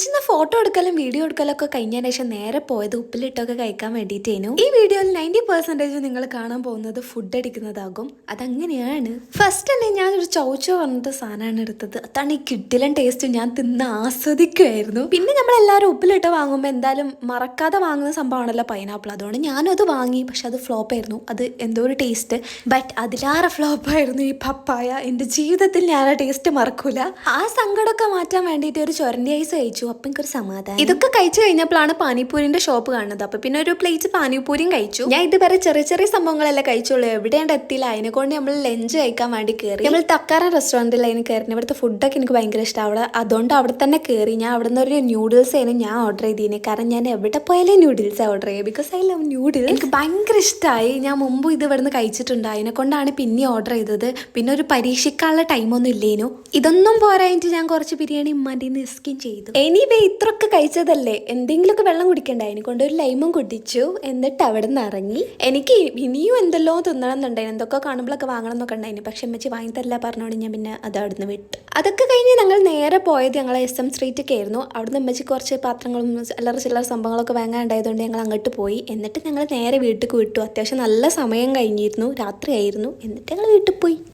ബീച്ചിൽ ഫോട്ടോ എടുക്കലും വീഡിയോ എടുക്കലും ഒക്കെ കഴിഞ്ഞതിന് ശേഷം നേരെ പോയത് ഉപ്പിലിട്ടൊക്കെ കഴിക്കാൻ വേണ്ടിയിട്ടേനു. ഈ വീഡിയോയിൽ നയന്റി പെർസെന്റേജ് നിങ്ങൾ കാണാൻ പോകുന്നത് ഫുഡ് അടിക്കുന്നതാകും. അതങ്ങനെയാണ്. ഫസ്റ്റ് തന്നെ ഞാൻ ഒരു ചൗച്ചോ പറഞ്ഞിട്ട് സാധനമാണ് എടുത്തത്. അതാണ് ഈ കിഡിലൻ ടേസ്റ്റ് ഞാൻ തിന്ന് ആസ്വദിക്കുമായിരുന്നു പിന്നെ നമ്മളെല്ലാവരും ഉപ്പിലിട്ട് വാങ്ങുമ്പോൾ എന്തായാലും മറക്കാതെ വാങ്ങുന്ന സംഭവമാണല്ലോ പൈനാപ്പിൾ അതുകൊണ്ട് ഞാനും അത് വാങ്ങി. പക്ഷെ അത് ഫ്ലോപ്പ് ആയിരുന്നു. അത് എന്തോ ഒരു ടേസ്റ്റ് ബട്ട് അതിലാറെ ഫ്ലോപ്പ് ആയിരുന്നു ഈ പപ്പായ. എന്റെ ജീവിതത്തിൽ ഞാൻ ആ ടേസ്റ്റ് മറക്കൂല. ആ സങ്കടമൊക്കെ മാറ്റാൻ വേണ്ടിയിട്ട് ഒരു ചൊരണ്ടി ഐസ് കഴിച്ചു. അപ്പം എനിക്കൊരു സമാധാനം. ഇതൊക്കെ കഴിച്ചു കഴിഞ്ഞപ്പോഴാണ് പാനിപ്പൂരിന്റെ ഷോപ്പ് കാണുന്നത്. അപ്പൊ പിന്നെ ഒരു പ്ലേറ്റ് പാനിപ്പൂരിയും കഴിച്ചു. ഞാൻ ഇതുവരെ ചെറിയ ചെറിയ സംഭവങ്ങളെല്ലാം കഴിച്ചുള്ളൂ. എവിടെയാണ് എത്തിയില്ല. അതിനെ കൊണ്ട് നമ്മൾ ലഞ്ച് കഴിക്കാൻ വേണ്ടി കയറി നമ്മൾ തക്കാറ റെസ്റ്റോറന്റിൽ അതിന് കയറി ഇവിടുത്തെ ഫുഡൊക്കെ എനിക്ക് ഭയങ്കര ഇഷ്ടം. അവിടെ അതുകൊണ്ട് അവിടെ തന്നെ കയറി ഞാൻ അവിടെ നിന്ന് ഒരു ന്യൂഡിൽസ് ആയിരുന്നു ഞാൻ ഓർഡർ ചെയ്തിന്. കാരണം ഞാൻ എവിടെ പോയാലും ന്യൂഡിൽസ് ഓർഡർ ചെയ്യുക. ബിക്കോസ് ഐ ലവ് ന്യൂഡിൽസ് എനിക്ക് ഭയങ്കര ഇഷ്ടമായി ഞാൻ മുമ്പ് ഇത് ഇവിടുന്ന് കഴിച്ചിട്ടുണ്ട്. അതിനെ കൊണ്ടാണ് പിന്നെ ഓർഡർ ചെയ്തത്. പിന്നെ ഒരു പരീക്ഷിക്കാനുള്ള ടൈമൊന്നും ഇല്ലേനു. ഇതൊന്നും പോരായിട്ട് ഞാൻ കുറച്ച് ബിരിയാണി ഉമ്മാന്റെ സ്കിൻ ചെയ്തു. എനിവേ ഇത്രയൊക്കെ കഴിച്ചതല്ലേ? എന്തെങ്കിലുമൊക്കെ വെള്ളം കുടിക്കണ്ടേ? കൊണ്ട് ഒരു ലൈമും കുടിച്ചു. എന്നിട്ട് അവിടെ നിന്ന് ഇറങ്ങി. എനിക്ക് ഇനിയും എന്തെല്ലോ തിന്നണം എന്നുണ്ടായിരുന്നു എന്തൊക്കെ കാണുമ്പോഴൊക്കെ വാങ്ങണം എന്നൊക്കെ ഉണ്ടായിരുന്നു. പക്ഷെ അമ്മച്ചി വാങ്ങി തരില്ല പറഞ്ഞോണ്ട് ഞാൻ പിന്നെ അത് അവിടുന്ന് വിട്ടു. അതൊക്കെ കഴിഞ്ഞ് ഞങ്ങൾ നേരെ പോയത് ഞങ്ങൾ എസ് എം സ്ട്രീറ്റൊക്കെ ആയിരുന്നു. അവിടുന്ന് അമ്മച്ചി കുറച്ച് പാത്രങ്ങളും ചില്ലറ ചില്ലറ സംഭവങ്ങളൊക്കെ വാങ്ങാണ്ടായതുകൊണ്ട് ഞങ്ങൾ അങ്ങോട്ട് പോയി. എന്നിട്ട് ഞങ്ങൾ നേരെ വീട്ടിൽ വിട്ടു. അത്യാവശ്യം നല്ല സമയം കഴിഞ്ഞിരുന്നു. രാത്രിയായിരുന്നു. എന്നിട്ട് ഞങ്ങൾ വീട്ടിൽ പോയി.